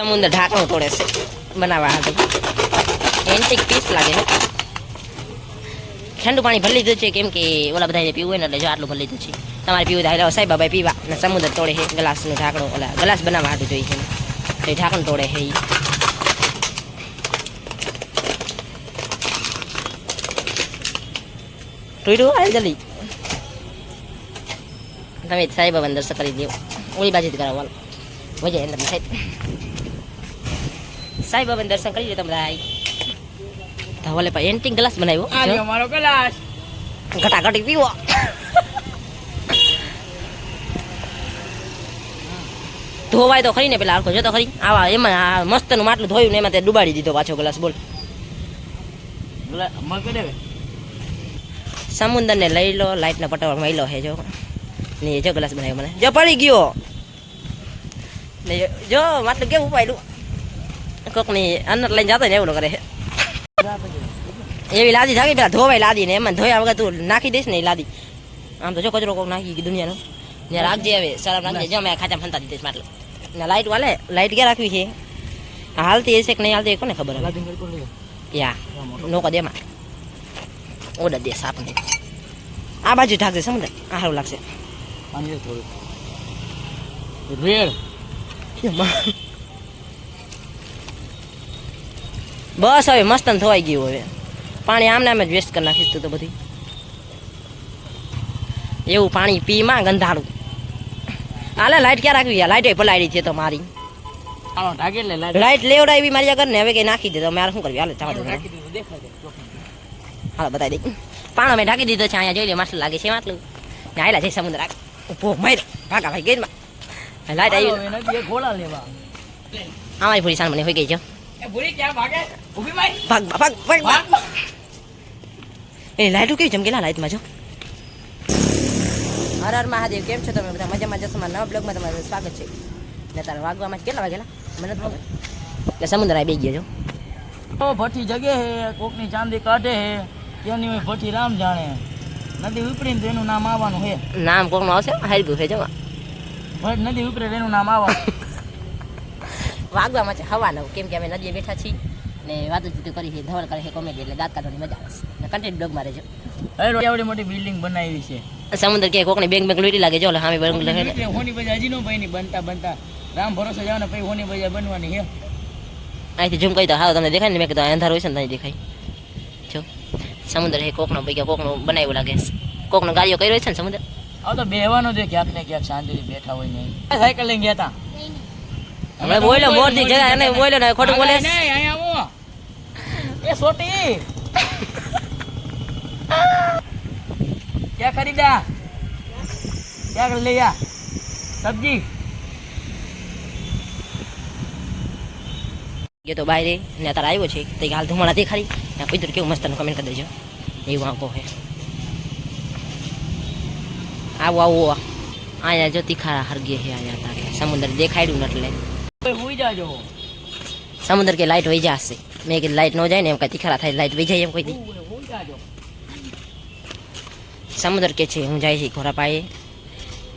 સમુદ્ર ઢાંકણું તોડે છે. બનાવવા હાટું એન્ટિક પીસ લાગે છે. ઠંડુ પાણી ભરી લીધું છે, કેમ કે ઓલા બધાને પીવું હોય ને એટલે જો આટલું ભરી લીધું છે. તમારે પીવું થાય સાહેબ બાબા પીવા. ને સમુદ્ર તોડે છે, ગ્લાસનું ઢાંકણું, ઓલા ગ્લાસ બનાવવા હાટું જોઈએ છે. તો એ ઢાંકણું તોડે છે એ હાલ જલ્દી. તમે સાહેબ દર્શન કરી દેવો. ઓલી બાજુથી કરાવવાનું મજા અંદર, સાહેબ. સાહેબ બાબાને દર્શન કરી લો તમે ભાઈ ધવલે ભાઈ એન્ટિંગ ગ્લાસ બનાવ્યો આ અમારો ગ્લાસ ઘટાઘટી પીવો ધોવાય તો ખરી ને પેલા આખો જો તો ખરી આવા એમાં આ મસ્તનું માટલું ધોયું ને એમાં તે ડુબાડી દીધો પાછો ગ્લાસ બોલ ગ્લાસ ને લઈ લો લાઈટના પટોળ મહિલો હે જો ને જો ગ્લાસ બનાવ્યો મને જો પડી ગયો ને જો માટલું કેવું ઉપાયલું કોકની અંદર લઈને જતો ને એવું કરે. છે એવી લાદી થાકી પેલા ધોવાય લાદી ને એમાં ધોયા વગર તું નાખી દઈશ ને એ લાદી. આમ તો જો કચરો કોક નાખી દુનિયાનો. ને રાખજે હવે શરમ રાખજે. જો મેં ખાતા ફંતા દીધીશ માટલું. ને લાઇટ વાલે લાઇટ ક્યાં રાખવી છે? હાલતી હશે કે નહીં હાલતી કોને ખબર કરી યા નોકો દેમાં ઓર્ડર દે સાપને. આ બાજુ ઢાકશે સમુદ્ર આ સારું લાગશે. રેડ. બસ હવે મસ્ત ને ધોવાઈ ગયું હવે. પાણી આમને આમ જ વેસ્ટ કરી નાખીશ તું તો બધી. એવું પાણી પી માં ગંધાળું હાલે લાઈટ ક્યાં રાખવી લાઈટ એ પલાડી છે તો મારી. લાઇટ લેવડાવી મારી આગળ ને હવે કઈ નાખી દે તો મારે શું કરવી? હાલે ચાલો દીધું હાલો બતાવી દઈ પાણો મેં ઢાંકી દીધો છે અહીંયા જોઈ લે માસ્ટર લાગે છે માટલું ને આયલા છે સમુદ્ર ઊભો માર્યો ભાગા ભાઈ ગઈ લાઈટ આવી ગોળા લેવા. અમારી પૂરી મને હોઈ ગઈ છે. ભાગે? ભાગ ભાગ ભાગ ભાગ. ભાગ. એ લાઈટો કેવી ચમકેલા લાઈટમાં જો હર હર મહાદેવ કેમ છો તમે બધા? મજામાં જશો? મારા નવા બ્લોગમાં તમારું સ્વાગત છે. ને તારા વાગવામાં કેટલા વાગેલા? મને તો એટલે સમુદ્ર આવી બે ગયો છો. ઓ ભઠ્ઠી જગે હે કોકની ચાંદી કાઢે હે કેની હોય ભઠ્ઠી રામ જાણે. નદી ઉપરીને તો એનું નામ આવવાનું હે. નામ કોકનું આવશે? હારી છે જો ભટ નદી ઉપરે એનું નામ આવવાનું. વાગવામાં છે હવાનો કેમ કે અમે નદીએ બેઠા છીએ ને વાતો જીતું કરી છે ધવલ કરે છે કોમેડી એટલે દાંત કાઢવાની મજા આવે છે. ને કન્ટેન્ટ બ્લોગમાં રહેજો. હવે આવડી મોટી બિલ્ડિંગ બનાવી છે. સમુદ્ર કે કોકને બેંક બેંક લૂટી લાગે જો સામે બેંક લખે હોની બજા હજી નો ભાઈ ની બનતા બનતા રામ ભરોસે ને પછી હોની બજાર બનવાની હે અહીંથી ઝૂમ કહી તો હા તમને દેખાય ને મેં કીધું આ અંધારું હોય છે ને ત્યાં દેખાય. જો સમુદ્ર હે કોકનો ભાઈ કોકનું બનાવ્યું લાગે છે. કોકનો ગાડીઓ કર્યો છે ને સમુદ્ર? હવે તો બેહવાનો છે ક્યાંક ને ક્યાંક શાંતિથી બેઠા હોય નહીં સાયકલ લઈને ગયા તા. હમણાં બોલ્યો મોરથી જરા એને બોલ્યો ને ખોટું બોલે નહીં, નહીં, અહીંયા આવો એ સોટી क्या खरीदा क्या ले या सब्जी ગયો તો બહાર ને અત્યારે આવ્યો છે તો હાલ ધુમાડા દેખાડી ને કુદર કેવું મસ્ત કમેન્ટ કરી દેજો એવું આંકો હે આવું આવું અહીંયા જો તીખારા હરગે છે અહીંયા તારે સમુદ્ર દેખાડ્યું ને એટલે ઓય હુઈ જાજો. સમુદ્ર કે લાઈટ વહી જશે મેં કીધું લાઈટ ન જાય ને એમ કઈ તીખારા થાય લાઈટ વહી જાય એમ કોઈ દી ઓય હુઈ જાજો સમુદ્ર કે છે હું જાય છે ઘોડા પાયે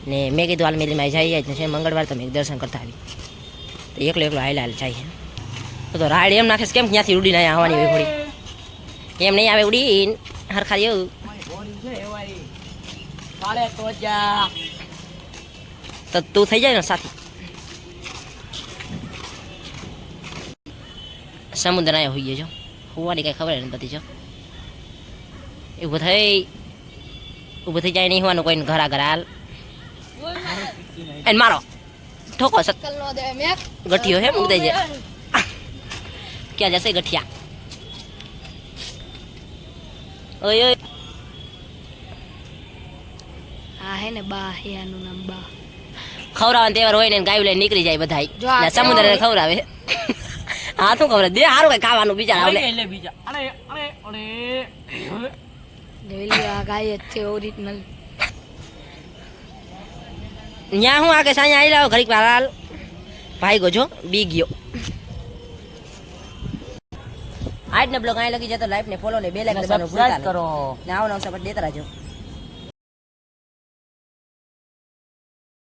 ને મેં કીધું હાલ મેલીમાં જઈએ જ છે મંગળવાર તો મેં કીધું દર્શન કરતા આવી તો એકલો એકલો હાલ હાલ જાય છે તો તો રાડ એમ નાખે છે કેમ ક્યાંથી ઉડીને અહીંયા આવવાની હોય ઘોડી એમ નહીં આવે ઉડીને હરખા જેવું મારી બોડી છે એવાય કાળે તો જા તો તું થઈ જાય ને સાથી સમુદ્ર અહીંયા હોઈએ જો હોવાની કઈ ખબર નથી જો. ઊભો થઈ ઊભું થઈ જાય નહીં હોવાનું કોઈને ઘરા ઘર હાલ. એને મારો. ઠોકો ગઠિયો હે મૂકી દેજે. ક્યાં જશે ગઠિયા? ઓય ઓય. હા હે ને બા હે આનું નામ બા. ખવડાવવાનો તહેવાર હોય ને ગાયું લઈને નીકળી જાય આ બધા સમુદ્ર ખવડાવે. હા શું ખબર? દે હારું કઈ ખાવાનું બીજા એટલે બીજા. અરે અરે અરે. જોઈ આ ગાય છે ઓરિજિનલ ન્યા હું આગે સાંજે આવી લાવો ઘડીક હાલ. ભાઈ ગયો બી ગયો. આજનો બ્લોગ અહીં લગી જતો લાઈફ ને ફોલો ને બે લાઈક દબાવવાનું ભૂલતા નહીં. કરો. ને આવો નવસા પર દેતા રહેજો.